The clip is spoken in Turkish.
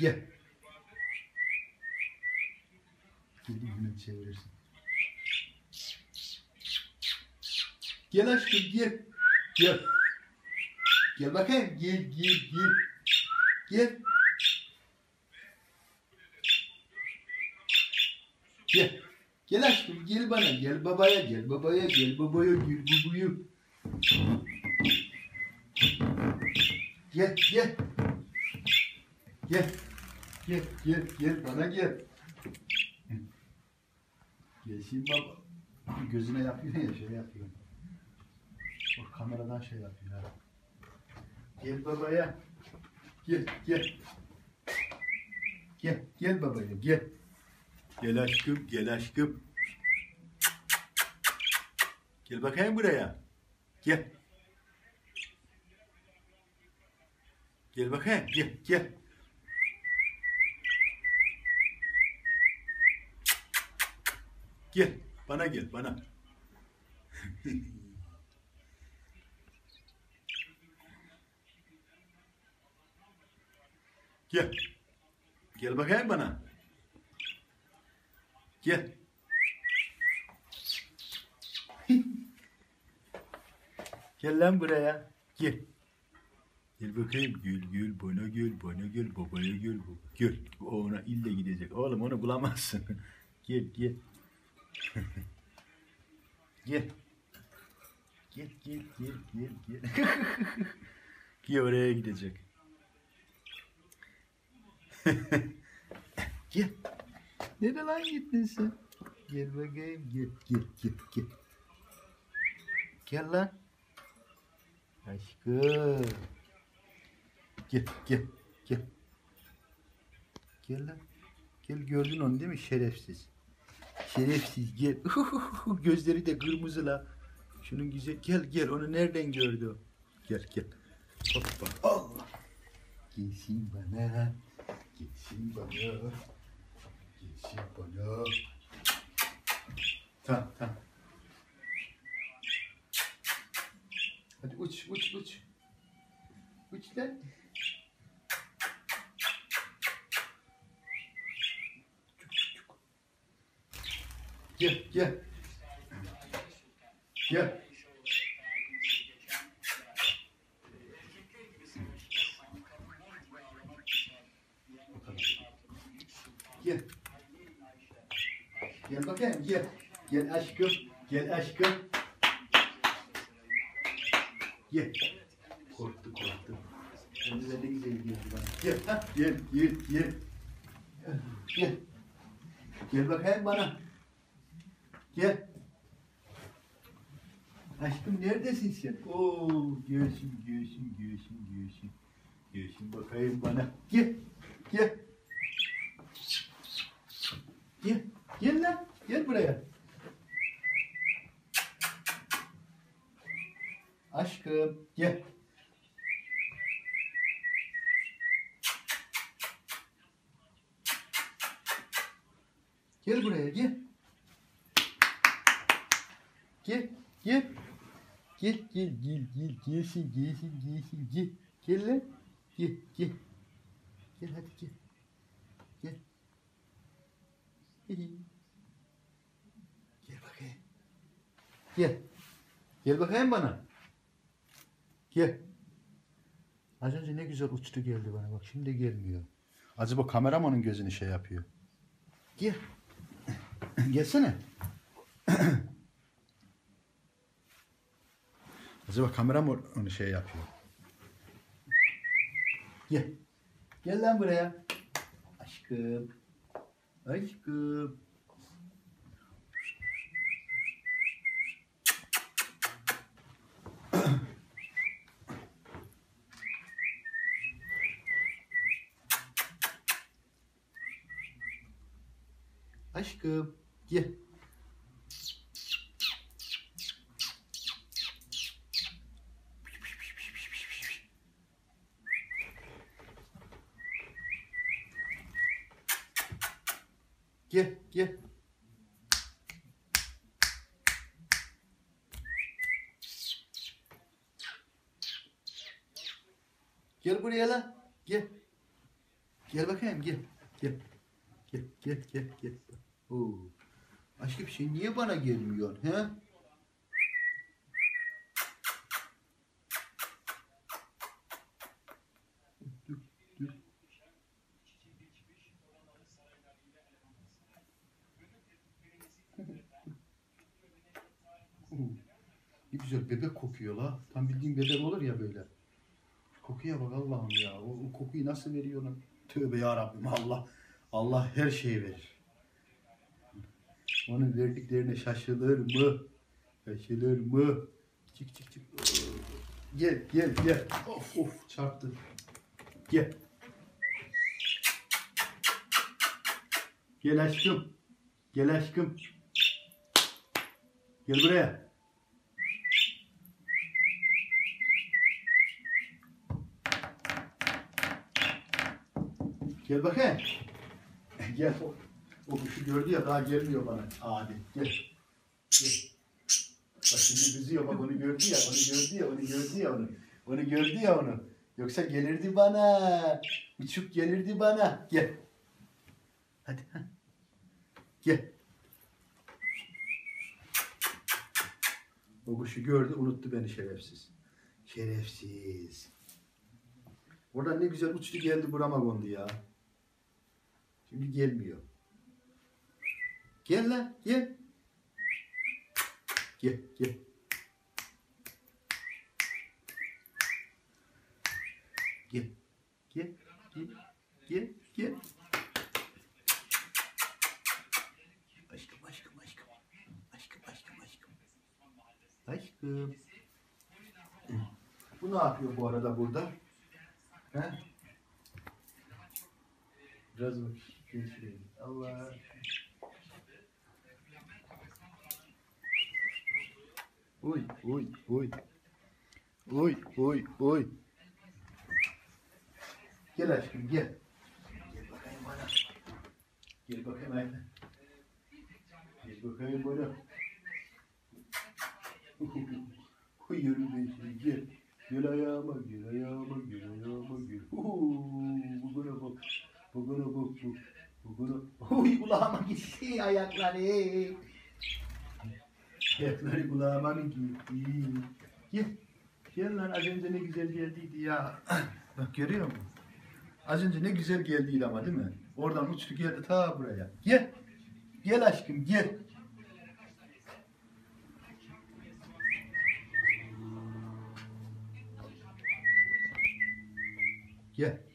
Gel. Gelin hemen çevirirsin. Gel aşkım gel. Gel. Gel bakayım. Gel gel gel. Gel. Gel. Gel aşkım gel bana. Gel babaya gel babaya gel babaya gel babaya. Gel gel. Gel. Gel gel gel bana gel. Gelsin baba. Gözüne yapıyor ya şey yapıyor. O kameradan şey yapıyor ha. Gel babaya. Gel gel. Gel gel babaya gel. Gel aşkım gel aşkım. Gel bakayım buraya. Gel. Gel bakayım gel gel. Gel bana gel bana. Gel. Gel bakayım bana. Gel. Gel lan buraya. Gel. Gel bakayım gül gül bana gül bana gül babaya gül. Gül. O ona ille gidecek. Oğlum onu bulamazsın. gel gel. Gel. Gel gel gel gel gel. gel oraya gidecek. gel. Nereye lan gittin sen? Gel bakayım gel gel gel gel. Gel lan. Aşkım. Gel gel gel. Gel lan. Gel gördün onu değil mi şerefsiz. Şerefsiz gel. Gözleri de kırmızı la. Şunun güzel. Gel gel onu nereden gördü? Gel gel. Hoppa. Allah. Gelsin bana. Gelsin bana. Gelsin bana. Tamam tamam. Hadi uç uç uç. Uç lan. Gel gel. Gel. Gel. Gel bakayım gel. Gel aşkım. Gel aşkım. Gel. Korktu korktu. Onu da ne güzel geldi bana. Gel ha gel gel gel. Gel. Gel bakayım bana. Gel. Aşkım neredesin sen? Oo göğsüm göğsüm göğsüm göğsüm. Göğsüm bakayım bana. Gel. Gel. Gel. Gel lan. Gel buraya. Aşkım gel. Gel buraya gel. Gel gel. Gel gel gel gel gelsin gelsin gelsin gel. Gel lan. Gel gel. Gel hadi gel. Gel. Gel bakayım. Gel. Gel bakayım bana. Gel. Az önce ne güzel uçtu geldi bana bak şimdi gelmiyor. Acaba kameramanın gözünü şey yapıyor. Gel. Gelsene. Acaba kamera mı onu şey yapıyor? Gel. Gel lan buraya. Aşkım. Aşkım. Aşkım. Gel. Gel, gel. Gel buraya lan. Gel. Gel bakayım gel. Gel. Gel gel gel gel. Oo. Aşkım sen niye bana gelmiyorsun he? Dur, dur. Oo. Ne güzel bebek kokuyor la. Tam bildiğin bebek olur ya böyle. Kokuya bak Allah'ım ya. O, o kokuyu nasıl veriyor lan? Tövbe ya Rabbim Allah. Allah her şeyi verir. Onun verdiklerine şaşılır mı? Şaşılır mı? Çık çık çık. Gel gel gel. Of of çarptı. Gel. Gel aşkım. Gel aşkım. Gel buraya. Gel bakayım. Gel. O, o kuşu gördü ya daha gelmiyor bana. Abi gel. Gel. Bak şimdi kızıyor bak onu gördü ya onu gördü ya onu gördü ya onu. Onu gördü ya onu. Yoksa gelirdi bana. Uçup gelirdi bana. Gel. Hadi. ha. Gel. O kuşu gördü unuttu beni şerefsiz. Şerefsiz. Oradan ne güzel uçtu geldi burama kondu ya. Şimdi gelmiyor. Gel lan gel. Gel gel. Gel. Gel. Gel. Gel. Gel. Aşkım aşkım aşkım. Aşkım aşkım aşkım. Aşkım. Bu ne yapıyor bu arada burada? He? Biraz bak. Allah. Oy oy oy. Oy oy oy. Gel aşkım gel. Gel bakayım bana. Gel bakayım ayağına. Gel bakayım bana. Uyuyorum ben seni gel. Gel ayağıma gel ayağıma gel ayağıma gel. Uuu, bu bana bak. Bu bana bak bu. Bu bana. Uy kulağıma gitti ayakları. Ayakları kulağıma mı gitti? Gel. Gel lan az önce ne güzel geldiydi ya. Bak görüyor musun? Az önce ne güzel geldiydi ama değil mi? Oradan uçtu geldi ta buraya. Gel. Gel aşkım gel. Gel.